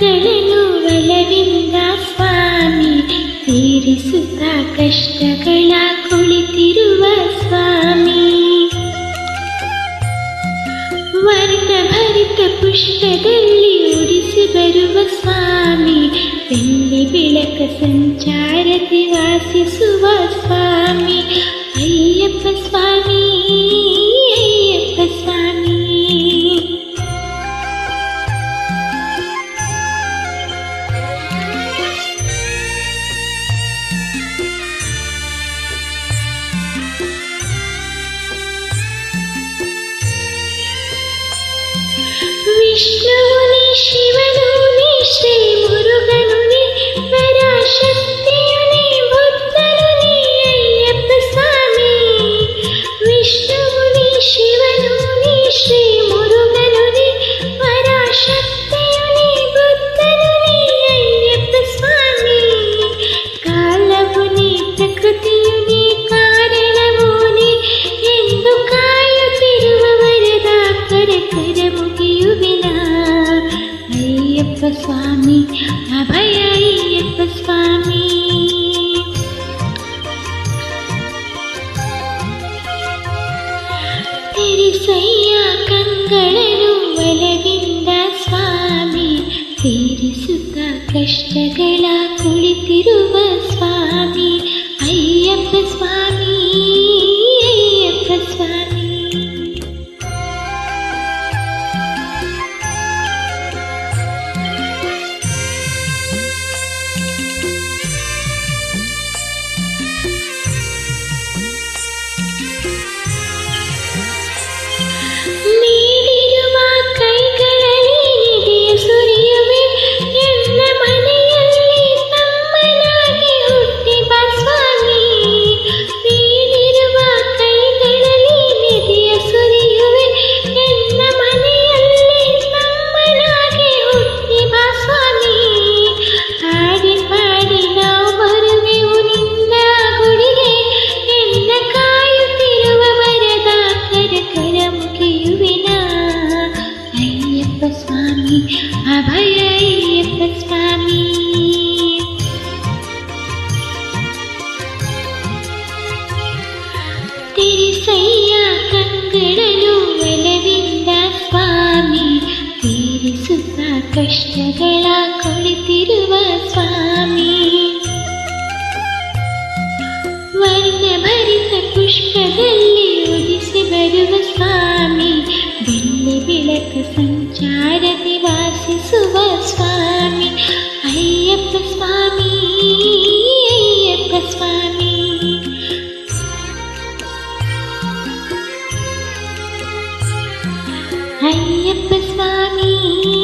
ಕಳೆನು ಒಲವಿಂದ ಸ್ವಾಮಿ ತೀರಿಸುತ್ತ ಕಷ್ಟಗಳ ಕುಳಿತಿರುವ ಸ್ವಾಮಿ ವರ್ಣ ಭರಿತ ಪುಷ್ಪದಲ್ಲಿ ಉಡಿಸಿ ಬರುವ ಸ್ವಾಮಿ ಬೆಳ್ಳಿ ಬೆಳಕ ಸಂಚಾರತಿ ವಾಸಿಸುವ विष्णुनि शिव ತೀರಿಸುತ್ತ ಕಷ್ಟಗಳ ಕುಳಿತಿರುವ ಸ್ವಾಮಿ ಅಯ್ಯಪ್ಪ അഭയയ്യപ്പ സ്വാമി തിരിസയ്യ കങ്കടലൂവലവിന്ദ സ്വാമി തീരിസുത്ത കഷ്ടകള കൊളിത്തിരുവ സ്വാമി വർണ്ണഭരിತ ಪುಷ್ಪದಲ್ಲಿ ಉದಿಸಿ ಬರುವ ಸ್ವಾಮಿ ಬೆಳ್ಳಿ ಬೆಳಕು ಸಂಚಾರದಲ್ಲಿ ವಂದಿಸುವ ಸ್ವಾಮಿ ಅಯ್ಯಪ್ಪ ಸ್ವಾಮಿ ಅಯ್ಯಪ್ಪ ಸ್ವಾಮಿ ಅಯ್ಯಪ್ಪ ಸ್ವಾಮಿ